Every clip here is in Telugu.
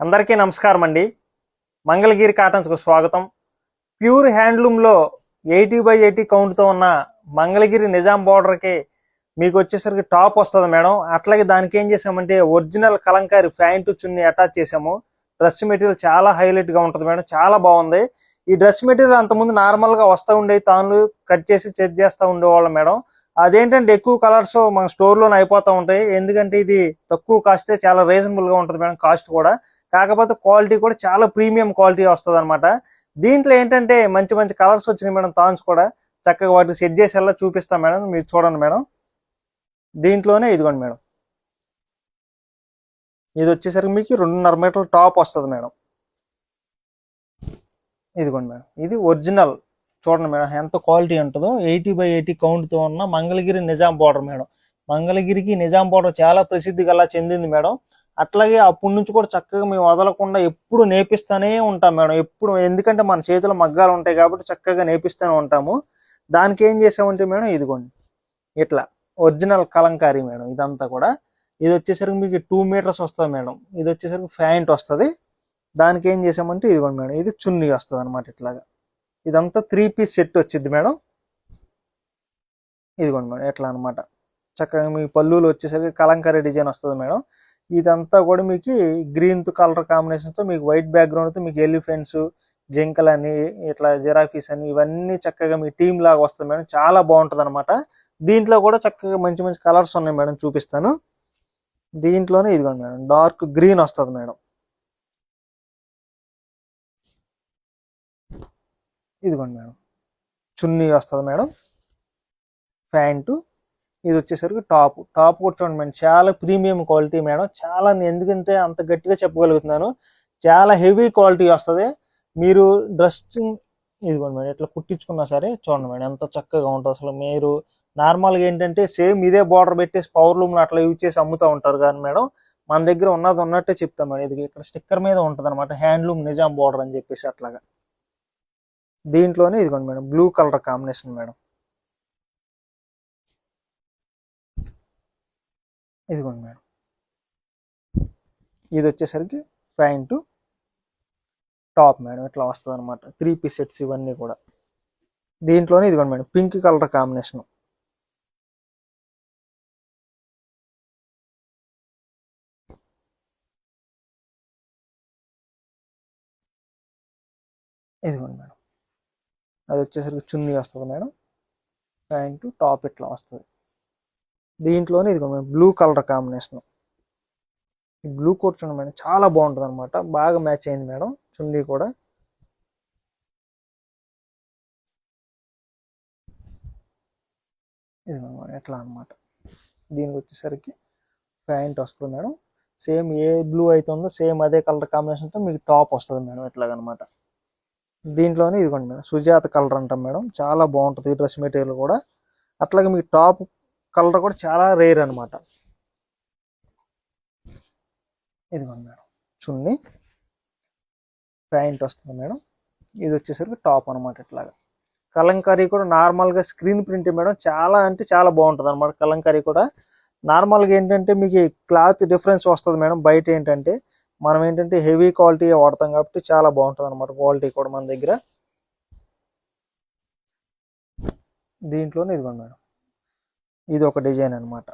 అందరికీ నమస్కారం అండి మంగళగిరి కాటన్స్కు స్వాగతం. ప్యూర్ హ్యాండ్లూమ్లో ఎయిటీ బై ఎయిటీ కౌంట్తో ఉన్న మంగళగిరి నిజాం బార్డర్కి మీకు వచ్చేసరికి టాప్ వస్తుంది మేడం. అట్లాగే దానికి ఏం చేసామంటే original Kalamkari pant chunni attach చేసాము. డ్రెస్ మెటీరియల్ చాలా హైలైట్గా ఉంటుంది మేడం. చాలా బాగుంది. ఈ డ్రెస్ మెటీరియల్ అంతకుముందు నార్మల్గా వస్తూ ఉండేవి తాను కట్ చేసి చెక్ చేస్తూ ఉండేవాళ్ళం మేడం. అదేంటంటే ఎక్కువ కలర్స్ మన స్టోర్లోనే అయిపోతూ ఉంటాయి. ఎందుకంటే ఇది తక్కువ కాస్టే చాలా రీజనబుల్గా ఉంటుంది మేడం కాస్ట్ కూడా. కాకపోతే క్వాలిటీ కూడా చాలా ప్రీమియం క్వాలిటీ వస్తుంది అనమాట దీంట్లో ఏంటంటే మంచి మంచి కలర్స్ వచ్చినాయి మేడం తాన్స్ కూడా. చక్కగా వాటిని సెట్ చేసేలా చూపిస్తాం మేడం. మీరు చూడండి మేడం. దీంట్లోనే ఇదిగోండి మేడం. ఇది వచ్చేసరికి మీకు రెండున్నర మీటర్ల టాప్ వస్తుంది మేడం. ఇదిగోండి మేడం. ఇది ఒరిజినల్. చూడండి మేడం ఎంత క్వాలిటీ ఉంటుందో. ఎయిటీ బై ఎయిటీ కౌంట్తో ఉన్న మంగళగిరి నిజాం బార్డర్ మేడం. మంగళగిరికి నిజాం బార్డర్ చాలా ప్రసిద్ధి గలా చెందింది మేడం. అట్లాగే అప్పటి నుంచి కూడా చక్కగా మేము వదలకుండా ఎప్పుడు నేపిస్తూనే ఉంటాం మేడం. ఎప్పుడు ఎందుకంటే మన చేతిలో మగ్గాలు ఉంటాయి కాబట్టి చక్కగా నేపిస్తూనే ఉంటాము. దానికి ఏం చేసామంటే మేడం ఇదిగోండి. ఇట్లా ఒరిజినల్ కలంకారీ మేడం ఇదంతా కూడా. ఇది వచ్చేసరికి మీకు టూ మీటర్స్ వస్తుంది మేడం. ఇది వచ్చేసరికి ఫ్యాంట్ వస్తుంది. దానికి ఏం చేసామంటే ఇదిగోండి మేడం ఇది చున్నీ వస్తుంది అనమాట ఇట్లాగా. ఇదంతా త్రీ పీస్ సెట్ వచ్చింది మేడం. ఇదిగోండి మేడం ఎట్లా అనమాట చక్కగా మీ పళ్ళులు వచ్చేసరికి కలంకారీ డిజైన్ వస్తుంది మేడం. ఇదంతా కూడా మీకు గ్రీన్ కలర్ కాంబినేషన్తో మీకు వైట్ బ్యాక్గ్రౌండ్తో మీకు ఎలిఫెంట్స్ జింకలు అని ఇట్లా జిరాఫీస్ అని ఇవన్నీ చక్కగా మీ టీమ్ లాగా వస్తుంది మేడం. చాలా బాగుంటుంది అనమాట దీంట్లో కూడా చక్కగా మంచి మంచి కలర్స్ ఉన్నాయి మేడం చూపిస్తాను. దీంట్లోనే ఇదిగోండి మేడం డార్క్ గ్రీన్ వస్తుంది మేడం. ఇదిగోండి మేడం చున్నీ వస్తుంది మేడం. ప్యాంటు ఇది వచ్చేసరికి టాప్. టాప్ కూడా చూడండి మేడం. చాలా ప్రీమియం క్వాలిటీ మేడం. చాలా నేను ఎందుకంటే అంత గట్టిగా చెప్పగలుగుతున్నాను. చాలా హెవీ క్వాలిటీ వస్తుంది. మీరు డ్రెస్సింగ్ ఇదిగోండి మేడం ఇట్లా కుట్టించుకున్నా సరే చూడండి మేడం ఎంత చక్కగా ఉంటుంది అసలు. మీరు నార్మల్గా ఏంటంటే సేమ్ ఇదే బార్డర్ పెట్టేసి పవర్ లూమ్ అట్లా యూజ్ చేసి అమ్ముతూ ఉంటారు కానీ మేడం మన దగ్గర ఉన్నది ఉన్నట్టే చెప్తాం మేడం. ఇది ఇక్కడ స్టిక్కర్ మీద ఉంటుంది అనమాట హ్యాండ్లూమ్ నిజాం బార్డర్ అని చెప్పేసి అట్లాగా. దీంట్లోనే ఇదిగోండి madam blue colour combination madam. ఇదిగోండి మేడం. ఇది వచ్చేసరికి ప్యాంటు టాప్ మేడం. ఇట్లా వస్తుంది అనమాట త్రీ పీస్ సెట్స్ ఇవన్నీ కూడా. దీంట్లోనే ఇదిగోండి మేడం. Pink colour combination. ఇదిగోండి మేడం. అది వచ్చేసరికి చున్నీ వస్తుంది మేడం. ప్యాంటు టాప్ ఇట్లా వస్తుంది. దీంట్లోనే ఇదిగో బ్లూ కలర్ కాంబినేషన్ ఈ బ్లూ కోట్ చూడండి మేడం చాలా బాగుంటుంది అనమాట బాగా మ్యాచ్ అయింది మేడం చున్నీ కూడా. ఇది ఎట్లా అనమాట దీనికి వచ్చేసరికి ప్యాంట్ వస్తుంది మేడం. సేమ్ ఏ బ్లూ అయితే ఉందో సేమ్ అదే కలర్ కాంబినేషన్తో మీకు టాప్ వస్తుంది మేడం ఎట్లాగనమాట. దీంట్లోనే ఇదిగోండి మేడం సుజాత కలర్ అంటాం మేడం. చాలా బాగుంటుంది ఈ డ్రెస్ మెటీరియల్ కూడా. అట్లాగే మీకు టాప్ కలర్ కూడా చాలా రేర్ అనమాట ఇదిగోండి మేడం. చున్నీ ప్యాంట్ వస్తుంది మేడం. ఇది వచ్చేసరికి టాప్ అనమాట ఇట్లాగా. కలంకారీ కూడా నార్మల్గా స్క్రీన్ ప్రింట్ మేడం చాలా అంటే చాలా బాగుంటుంది అనమాట కలంకారీ కూడా. నార్మల్గా ఏంటంటే మీకు క్లాత్ డిఫరెన్స్ వస్తుంది మేడం. బయట ఏంటంటే మనం ఏంటంటే హెవీ క్వాలిటీ వాడతాం కాబట్టి చాలా బాగుంటుంది అనమాట క్వాలిటీ కూడా మన దగ్గర. దీంట్లోనే ఇదిగోండి మేడం. ఇది ఒక డిజైన్ అనమాట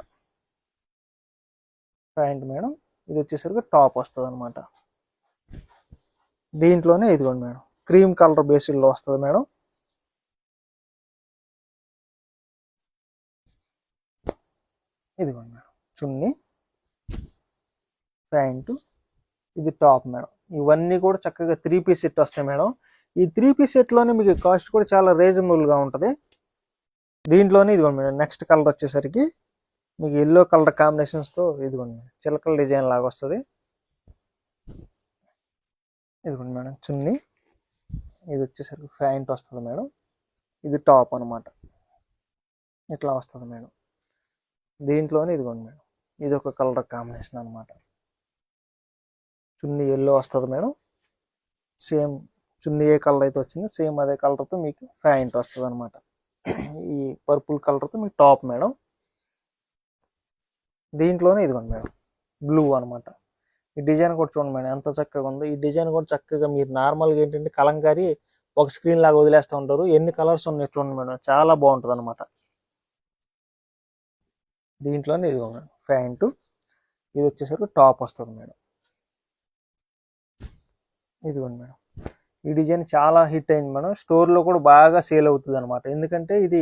ప్యాంట్ మేడం ఇది వచ్చేసరికి టాప్ వస్తుంది అనమాట దీంట్లోనే ఇదిగోండి మేడం క్రీమ్ కలర్ బేసిల్లో వస్తుంది మేడం. ఇదిగోండి మేడం చున్నీ ప్యాంటు ఇది టాప్ మేడం. ఇవన్నీ కూడా చక్కగా త్రీ పీస్ సెట్ వస్తాయి మేడం. ఈ త్రీ పీస్ సెట్లోనే మీకు కాస్ట్ కూడా చాలా రీజనబుల్గా ఉంటుంది. దీంట్లోనే ఇదిగోండి మేడం నెక్స్ట్ కలర్ వచ్చేసరికి మీకు ఎల్లో కలర్ కాంబినేషన్స్తో ఇదిగోండి మేడం చిలకల డిజైన్ లాగా వస్తుంది. ఇదిగోండి మేడం చున్నీ. ఇది వచ్చేసరికి ఫ్యాంట్ వస్తుంది మేడం. ఇది టాప్ అనమాట ఇట్లా వస్తుంది మేడం. దీంట్లోనే ఇదిగోండి మేడం ఇది ఒక కలర్ కాంబినేషన్ అనమాట చున్నీ ఎల్లో వస్తుంది మేడం. సేమ్ చున్నీ ఏ కలర్ అయితే వచ్చిందో సేమ్ అదే కలర్తో మీకు ఫ్యాంట్ వస్తుంది అనమాట ఈ పర్పుల్ కలర్తో మీకు టాప్ మేడం. దీంట్లోనే ఇదిగోండి మేడం. బ్లూ అనమాట ఈ డిజైన్ కూడా చూడండి మేడం ఎంత చక్కగా ఉందో. ఈ డిజైన్ కూడా చక్కగా మీరు నార్మల్గా ఏంటంటే కలంకారీ ఒక స్క్రీన్ లాగా వదిలేస్తూ ఉంటారు. ఎన్ని కలర్స్ ఉన్నాయి చూడండి మేడం. చాలా బాగుంటుంది అనమాట దీంట్లోనే ఇది ప్యాంటు ఇది వచ్చేసరికి టాప్ వస్తుంది మేడం. ఇదిగోండి మేడం. ఈ డిజైన్ చాలా హిట్ అయింది మేడం. స్టోర్లో కూడా బాగా సేల్ అవుతుంది అనమాట ఎందుకంటే ఇది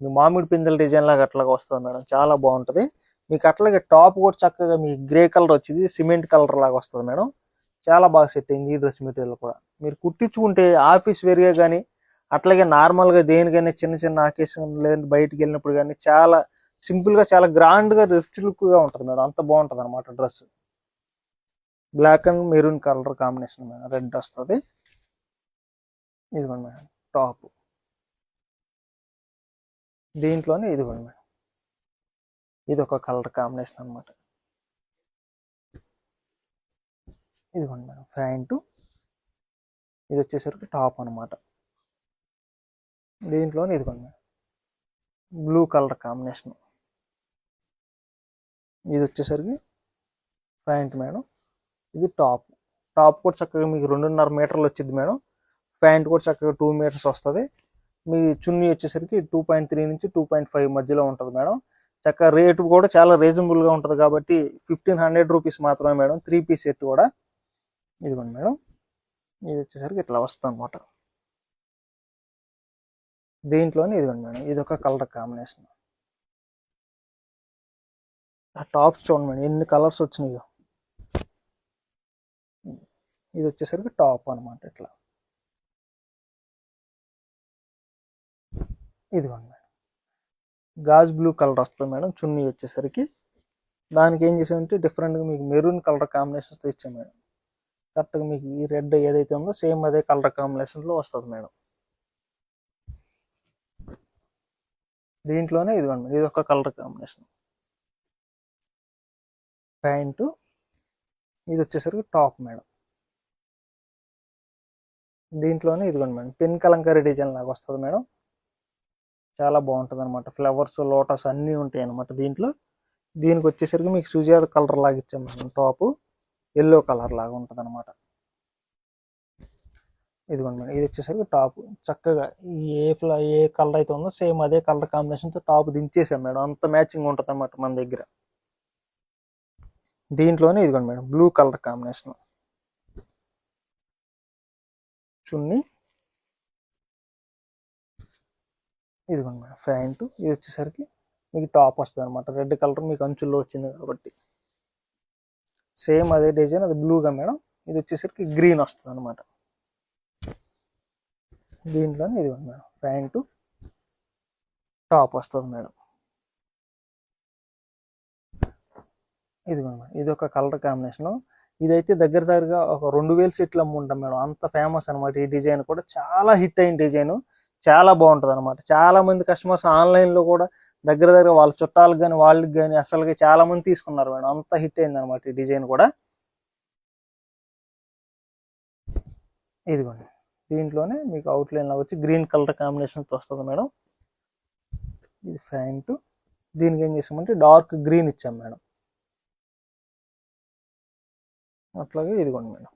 మీ మామిడి పిందెల డిజైన్ లాగా అట్లాగా వస్తుంది మేడం. చాలా బాగుంటుంది. మీకు అట్లాగే టాప్ కూడా చక్కగా మీ గ్రే కలర్ వచ్చింది సిమెంట్ కలర్ లాగా వస్తుంది మేడం. చాలా బాగా సెట్ అయింది ఈ డ్రెస్ మెటీరియల్ కూడా. మీరు కుట్టించుకుంటే ఆఫీస్ వేరుగా కానీ అట్లాగే నార్మల్గా దేనికైనా చిన్న చిన్న ఆకేషన్ లేదంటే బయటికి వెళ్ళినప్పుడు కానీ చాలా సింపుల్గా చాలా గ్రాండ్గా రిచ్ లుక్గా ఉంటుంది మేడం. అంత బాగుంటుంది అనమాట dress. Black and maroon colour combination madam. Red వస్తుంది. ఇదిగోండి మేడం టాప్. దీంట్లోనే ఇదిగోండి మేడం. ఇది ఒక కలర్ కాంబినేషన్ అనమాట ఇదిగోండి మేడం ప్యాంటు. ఇది వచ్చేసరికి టాప్ అనమాట దీంట్లోనే ఇదిగోండి మేడం. Blue colour combination. ఇది వచ్చేసరికి ప్యాంట్ మేడం. ఇది టాప్. టాప్ కూడా చక్కగా మీకు రెండున్నర మీటర్లు వచ్చింది మేడం. ప్యాంట్ కూడా చక్కగా టూ మీటర్స్ వస్తుంది. మీ చున్నీ వచ్చేసరికి టూ పాయింట్ త్రీ నుంచి టూ పాయింట్ ఫైవ్ మధ్యలో ఉంటుంది మేడం. చక్కగా రేటు కూడా చాలా రీజనబుల్గా ఉంటుంది కాబట్టి ఫిఫ్టీన్ హండ్రెడ్ రూపీస్ మాత్రమే మేడం. త్రీ పీస్ సెట్ కూడా. ఇదిగోండి మేడం. ఇది వచ్చేసరికి ఇట్లా వస్తుంది అనమాట దీంట్లోనే ఇదిగోండి మేడం. ఇది ఒక కలర్ కాంబినేషన్ ఆ టాప్స్ చూడండి మేడం. ఎన్ని కలర్స్ వచ్చినాయో. ఇది వచ్చేసరికి టాప్ అనమాట ఇట్లా. ఇదిగోండి మేడం. గాజ్ బ్లూ కలర్ వస్తుంది మేడం చున్నీ వచ్చేసరికి. దానికి ఏం చేసామంటే డిఫరెంట్గా మీకు మెరూన్ కలర్ కాంబినేషన్స్తో ఇచ్చాం మేడం. కరెక్ట్గా మీకు ఈ రెడ్ ఏదైతే ఉందో సేమ్ అదే కలర్ కాంబినేషన్లో వస్తుంది మేడం. దీంట్లోనే ఇదిగోండి ఇది ఒక కలర్ కాంబినేషన్ ప్యాంటు ఇది వచ్చేసరికి టాప్ మేడం. దీంట్లోనే ఇదిగోండి మేడం పెన్ కలంకారీ డిజైన్ లాగా వస్తుంది మేడం. చాలా బాగుంటుంది అనమాట ఫ్లవర్స్ లోటస్ అన్నీ ఉంటాయి అనమాట దీంట్లో. దీనికి వచ్చేసరికి మీకు సుజాత కలర్ లాగా ఇచ్చాం మేడం టాప్ ఎల్లో కలర్ లాగా ఉంటుంది అనమాట ఇదిగోండి మేడం ఇది వచ్చేసరికి టాప్. చక్కగా ఏ ఫ్ల ఏ కలర్ అయితే ఉందో సేమ్ అదే కలర్ కాంబినేషన్తో టాప్ దించేసాం మేడం. అంత మ్యాచింగ్ ఉంటుంది అనమాట మన దగ్గర. దీంట్లోనే ఇదిగోండి madam blue colour combination. Chunni. ఇదిగోండి మేడం ప్యాంటు ఇది వచ్చేసరికి మీకు టాప్ వస్తుంది అనమాట రెడ్ కలర్ మీకు అంచుల్లో వచ్చింది కాబట్టి. సేమ్ అదే డిజైన్ అది బ్లూగా మేడం. ఇది వచ్చేసరికి గ్రీన్ వస్తుంది అనమాట దీంట్లోనే ఇదిగోండి మేడం ప్యాంటు టాప్ వస్తుంది మేడం. ఇదిగోండి మేడం ఇది ఒక కలర్ కాంబినేషన్ ఇదైతే దగ్గర దగ్గరగా ఒక రెండు వేలు సెట్లు అమ్ముంటాం మేడం. అంత ఫేమస్ అనమాట ఈ డిజైన్ కూడా. చాలా హిట్ అయిన డిజైను చాలా బాగుంటుంది అనమాట చాలా మంది కస్టమర్స్ ఆన్లైన్లో కూడా దగ్గర దగ్గర వాళ్ళ చుట్టాలకు కానీ వాళ్ళకి కానీ అసలుకి చాలా మంది తీసుకున్నారు మేడం. అంత హిట్ అయింది అనమాట ఈ డిజైన్ కూడా. ఇదిగోండి. దీంట్లోనే మీకు అవుట్లైన్ లాగా వచ్చి గ్రీన్ కలర్ కాంబినేషన్తో వస్తుంది మేడం. ఇది ప్యాంటు దీనికి ఏం చేసామంటే డార్క్ గ్రీన్ ఇచ్చాం మేడం. అట్లాగే ఇదిగోండి మేడం.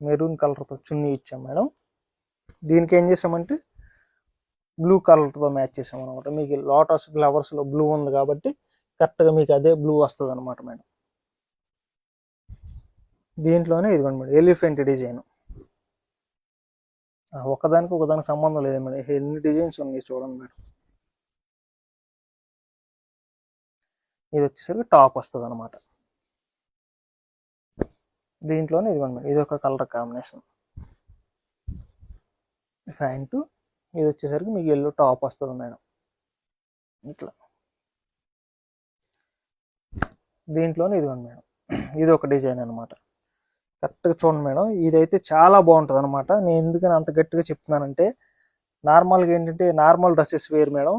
మెరూన్ కలర్తో చున్నీ ఇచ్చాం మేడం. దీనికి ఏం చేసామంటే బ్లూ కలర్తో మ్యాచ్ చేసాం అనమాట మీకు లోటస్ ఫ్లవర్స్లో బ్లూ ఉంది కాబట్టి కరెక్ట్గా మీకు అదే బ్లూ వస్తుంది అనమాట మేడం. దీంట్లోనే ఇదిగోండి మేడం ఎలిఫెంట్ డిజైన్ ఒకదానికి ఒకదానికి సంబంధం లేదు మేడం. ఎన్ని డిజైన్స్ ఉన్నాయి చూడండి మేడం. ఇది వచ్చేసరికి టాప్ వస్తుంది అనమాట దీంట్లోనే ఇదిగోండి మేడం ఇది ఒక కలర్ కాంబినేషన్ ప్యాంటు ఇది వచ్చేసరికి మీకు ఎల్లో టాప్ వస్తుంది మేడం. ఇట్లా. దీంట్లోనే ఇదిగోండి మేడం. ఇది ఒక డిజైన్ అనమాట కరెక్ట్గా చూడండి మేడం. ఇదైతే చాలా బాగుంటుంది అనమాట నేను ఎందుకని అంత గట్టిగా చెప్తున్నానంటే నార్మల్గా ఏంటంటే నార్మల్ డ్రెస్సెస్ వేరు మేడం.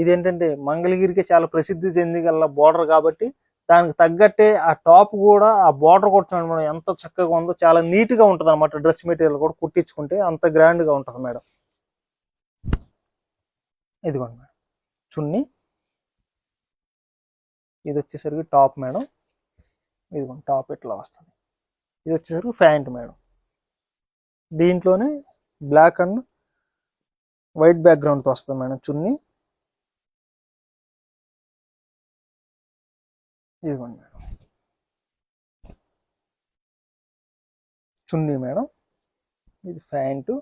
ఇది ఏంటంటే మంగళగిరికి చాలా ప్రసిద్ధి చెంది గల బోర్డర్ కాబట్టి దానికి తగ్గట్టే ఆ టాప్ కూడా ఆ బార్డర్ కూడా చూడండి మేడం ఎంత చక్కగా ఉందో చాలా నీట్గా ఉంటుంది అనమాట డ్రెస్ మెటీరియల్ కూడా కుట్టించుకుంటే అంత గ్రాండ్గా ఉంటుంది మేడం. ఇదిగోండి మేడం చున్నీ. ఇది వచ్చేసరికి టాప్ మేడం. ఇదిగోండి టాప్ ఇట్లా వస్తుంది. ఇది వచ్చేసరికి ప్యాంట్ మేడం. దీంట్లోనే బ్లాక్ అండ్ వైట్ బ్యాక్గ్రౌండ్తో వస్తుంది మేడం చున్నీ. ఇదిగోండి మేడం. చున్నీ మేడం. ఇది ప్యాంటు.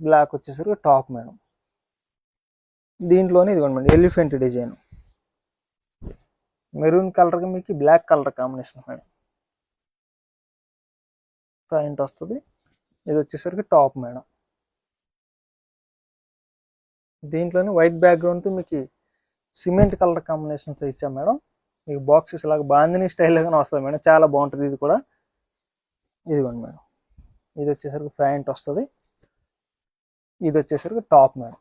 బ్లాక్ వచ్చేసరికి టాప్ మేడం. దీంట్లోనే ఇదిగోండి మేడం ఎలిఫెంట్ డిజైన్. మెరూన్ కలర్కి మీకు black colour combination madam. Pant వస్తుంది. ఇది వచ్చేసరికి టాప్ మేడం. దీంట్లోనే వైట్ బ్యాక్గ్రౌండ్తో మీకు సిమెంట్ కలర్ కాంబినేషన్తో ఇచ్చాం మేడం. మీకు బాక్సెస్ లాగా బాందిని స్టైల్గానే వస్తుంది మేడం. చాలా బాగుంటుంది ఇది కూడా. ఇదిగోండి మేడం. ఇది వచ్చేసరికి ప్యాంట్ వస్తుంది. ఇది వచ్చేసరికి టాప్ మేడం.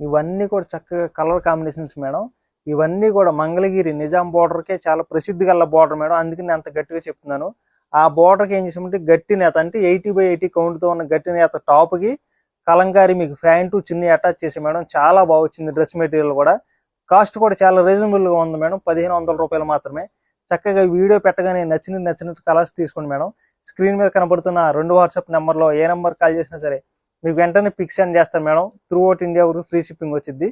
ఇవన్నీ కూడా చక్కగా కలర్ కాంబినేషన్స్ మేడం. ఇవన్నీ కూడా మంగళగిరి నిజాం బోర్డర్కే చాలా ప్రసిద్ధి గల బోర్డర్ మేడం. అందుకే నేను అంత గట్టిగా చెప్తున్నాను. ఆ బోర్డర్కి ఏం చేసామంటే గట్టి నేత అంటే ఎయిటీ బై ఎయిటీ కౌంట్తో ఉన్న గట్టి నేత టాప్కి కలంకారీ మీకు ప్యాంటు చిన్ని అటాచ్ చేసి మేడం. చాలా బాగా వచ్చింది డ్రెస్ మెటీరియల్ కూడా. కాస్ట్ కూడా చాలా రీజనబుల్గా ఉంది మేడం. పదిహేను వందల రూపాయలు మాత్రమే. చక్కగా వీడియో పెట్టగానే నచ్చిన నచ్చినట్టు కలర్స్ తీసుకోండి మేడం. స్క్రీన్ మీద కనబడుతున్న రెండు వాట్సాప్ నెంబర్లో ఏ నెంబర్ కాల్ చేసినా సరే మీకు వెంటనే పిక్ సెండ్ చేస్తాను మేడం. త్రూ అవుట్ ఇండియా వరకు ఫ్రీ షిప్పింగ్ వచ్చింది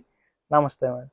నమస్తే మేడం.